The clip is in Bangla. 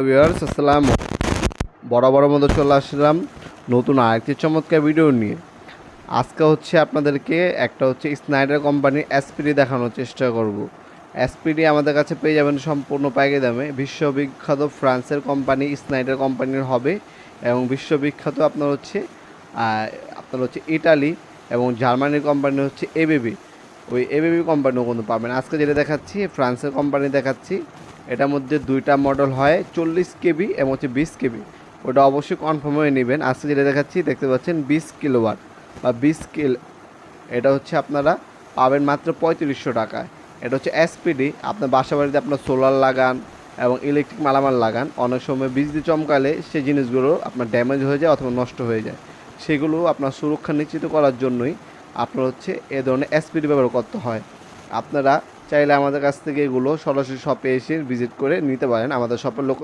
ভিউয়ার্স আসসালাম বড় বড় মতো চলে আসলাম নতুন আরেকটি চমৎকার ভিডিও নিয়ে। আজকে হচ্ছে আপনাদেরকে একটা হচ্ছে স্নাইডার কোম্পানির এসপিডি দেখানোর চেষ্টা করব। এসপিডি আমাদের কাছে পেয়ে যাবেন সম্পূর্ণ পাইকারি দামে। বিশ্ববিখ্যাত ফ্রান্সের কোম্পানি স্নাইডার কোম্পানির হবে এবং বিশ্ববিখ্যাত আপনার হচ্ছে আপনার হচ্ছে ইটালি এবং জার্মানির কোম্পানি হচ্ছে এবিবি ওই এবিবি কোম্পানিও কিন্তু পাবেন। আজকে যেটা দেখাচ্ছি, ফ্রান্সের কোম্পানি দেখাচ্ছি। এটার মধ্যে দুইটা মডেল হয়, চল্লিশ কেবি এবং হচ্ছে বিশ কেবি। ওটা অবশ্যই কনফার্ম হয়ে নেবেন। আজকে যেটা দেখাচ্ছি, দেখতে পাচ্ছেন বিশ কিলোওয়াট বা বিশ কিল এটা হচ্ছে আপনারা পাবেন মাত্র পঁয়ত্রিশশো টাকায়। এটা হচ্ছে এসপিডি আপনার বাসা বাড়িতে আপনার সোলার লাগান এবং ইলেকট্রিক মালামাল লাগান। অনেক সময় বিজলি চমকালে সেই জিনিসগুলো আপনার ড্যামেজ হয়ে যায় অথবা নষ্ট হয়ে যায়। সেগুলো আপনার সুরক্ষা নিশ্চিত করার জন্যই আপনার হচ্ছে এ ধরনের এসপিডি ব্যবহার করতে হয়। আপনারা চাইলে আমাদের কাছ থেকে এগুলো সরাসরি শপে এসে ভিজিট করে নিতে পারেন আমাদের শপের লোক